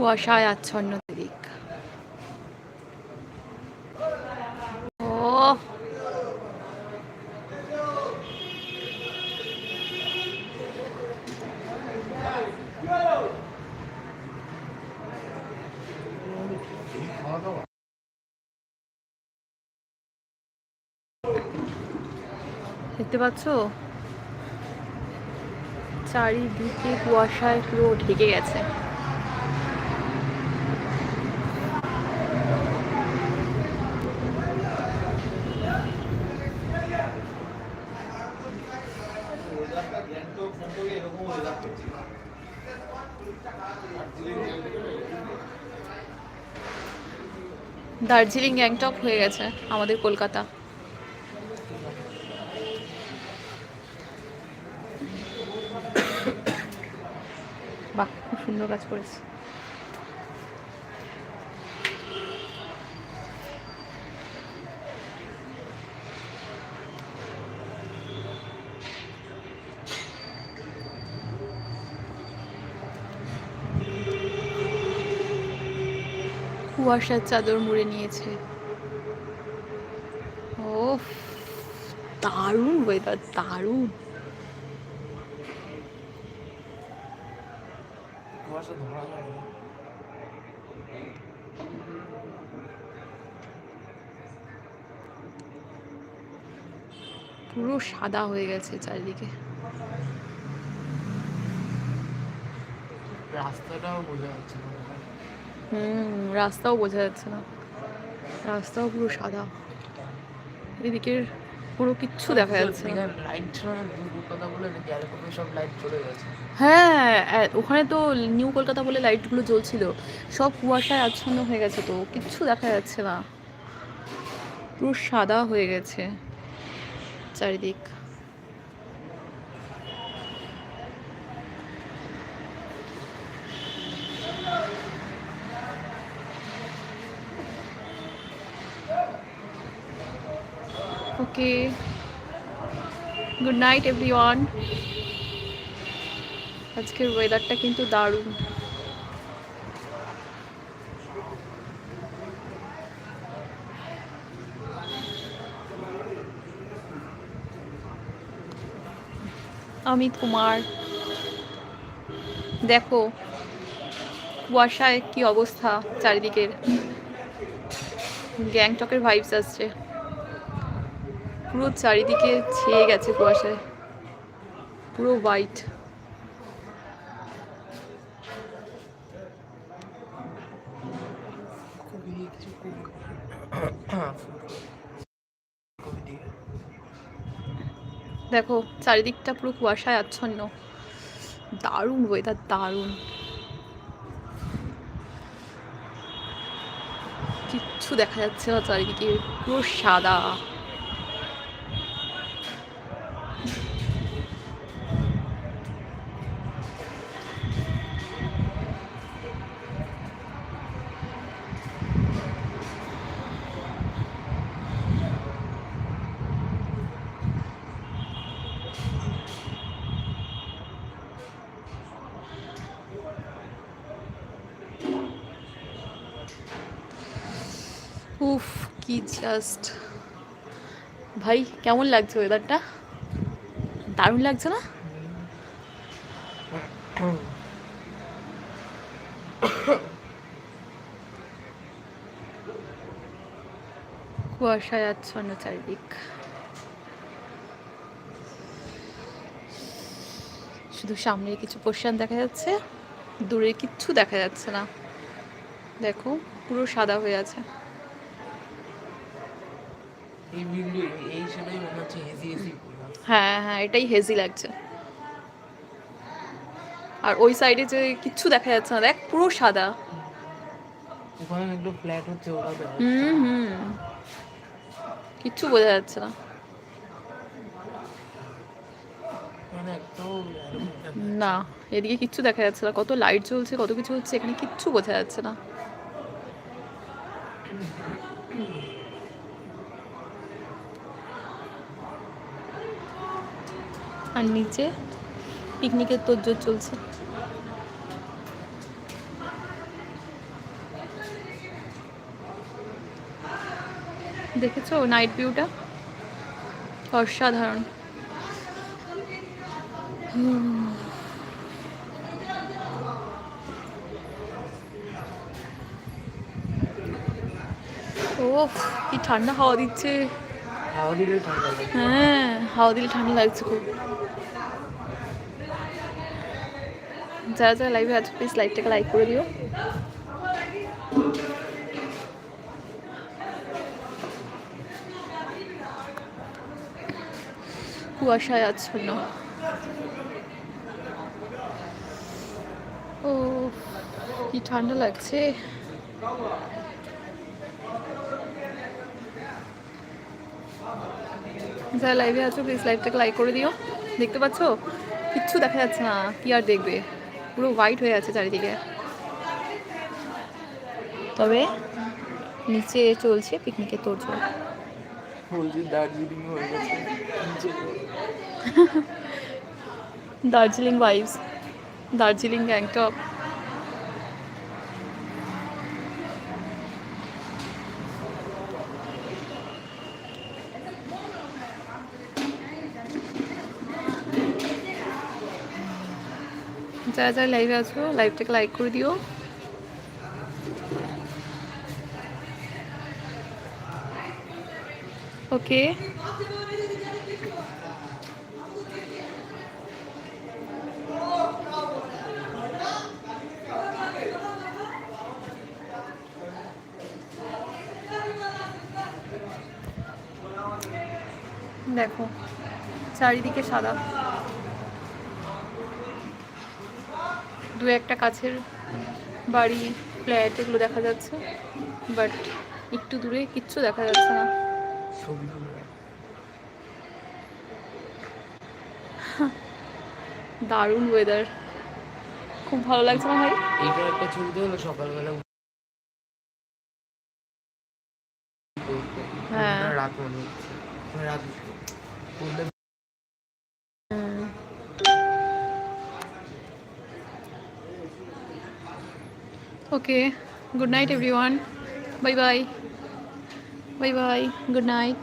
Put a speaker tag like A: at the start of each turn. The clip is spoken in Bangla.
A: কুয়াশায় আচ্ছন্ন দিক ও দেখতে পাচ্ছ? চারিদিকে কুয়াশায় পুরো ঢেকে গেছে। দার্জিলিং গ্যাংটক হয়ে গেছে আমাদের কলকাতা। বাহ খুব সুন্দর কাজ করেছে। কুয়াশার চাদর মুড়ে নিয়েছে। ও দারুণ ওয়েদার দারুণ। পুরো সাদা হয়ে গেছে চারিদিকে।
B: রাস্তাটাও বোঝা যাচ্ছে না।
A: হুম রাস্তাও বোঝা যাচ্ছে না। রাস্তাও পুরো সাদা। এদিকের পুরো কিচ্ছু দেখা যাচ্ছে না। হ্যাঁ ওখানে তো নিউ কলকাতা বলে লাইটগুলো জ্বলছিল। সব কুয়াশায় আচ্ছন্ন হয়ে গেছে তো কিচ্ছু দেখা যাচ্ছে না। পুরো সাদা হয়ে গেছে চারিদিক। ওকে। গুড নাইট এভরিওয়ান আজকের ওয়েদারটা কিন্তু দারুণ। অমিত কুমার। দেখো, কুয়াশায় কি অবস্থা চারিদিকের। গ্যাংটকের ভাইবস আসছে। পুরো চারিদিকে ছেয়ে গেছে কুয়াশায়। পুরো হোয়াইট দেখো, চারিদিকটা পুরো কুয়াশায় আচ্ছন্ন। দারুণ ওয়েদার দারুণ। কিচ্ছু দেখা যাচ্ছে না চারিদিকে, পুরো সাদা। উফ, কি জাস্ট ভাই, কেমন লাগছে ওয়েদারটা দারুণ লাগছে না? কুয়াশায় আচ্ছন্ন চারিদিক। শুধু সামনের কিছু পোর্শন দেখা যাচ্ছে দূরে কিচ্ছু দেখা যাচ্ছে না। দেখো, পুরো সাদা হয়ে আছে।
B: এই ভিডিও এই সেটাই মনে হচ্ছে হেসি হেসি
A: হ্যাঁ হ্যাঁ এটাই হেজি লাগছে। আর ওই সাইডে যে কিচ্ছু দেখা যাচ্ছে না দেখ পুরো সাদা।
B: ওখানে একটু ফ্ল্যাট হচ্ছে ওরা
A: হুম হুম। কিচ্ছু বোঝা যাচ্ছে না।
B: মানে এরকম একটা
A: না। এদিকে কিচ্ছু দেখা যাচ্ছে না। কত লাইট জ্বলছে কত কিছু হচ্ছে এখানে কিচ্ছু বোঝা যাচ্ছে না। আর নিচে পিকনিকের তোজ্জোর চলছে। দেখেছ নাইট ভিউটা অসাধারণ। ও কি ঠান্ডা হাওয়া দিচ্ছে। হ্যাঁ হাওয়া দিলে ঠান্ডা লাগছে খুব। যারা যারা লাইভে আছে প্লিজ লাইভটাকে লাইক করে দিও। কুয়াশায় আচ্ছন্ন। ও, কি ঠান্ডা লাগছে। যারা লাইভে আছো প্লিজ লাইভটাকে লাইক করে দিও। দেখতে পাচ্ছ? কিচ্ছু দেখা যাচ্ছে না। কি আর দেখবে? পুরো হোয়াইট হয়ে আছে চারিদিকে। তবে নিচে চলছে তোড়জোড়।
B: বলছি দার্জিলিং হয়ে গেছে।
A: দার্জিলিং ভাইবস দার্জিলিং গ্যাংটক যারা যারা লাইভে আছো লাইভটাকে লাইক করে দিও। ওকে দেখো চারিদিকে সাদা। দু একটা কাছের বাড়ি ফ্ল্যাট এগুলো দেখা যাচ্ছে বাট একটু দূরে কিচ্ছু দেখা যাচ্ছে না। দারুণ ওয়েদার খুব ভালো লাগছে না ভাই?
B: একটা ছবিতে হলো সকালবেলা
A: হ্যাঁ।
B: রাত মনে হচ্ছে। রাত করলে
A: okay good night everyone bye bye bye bye good night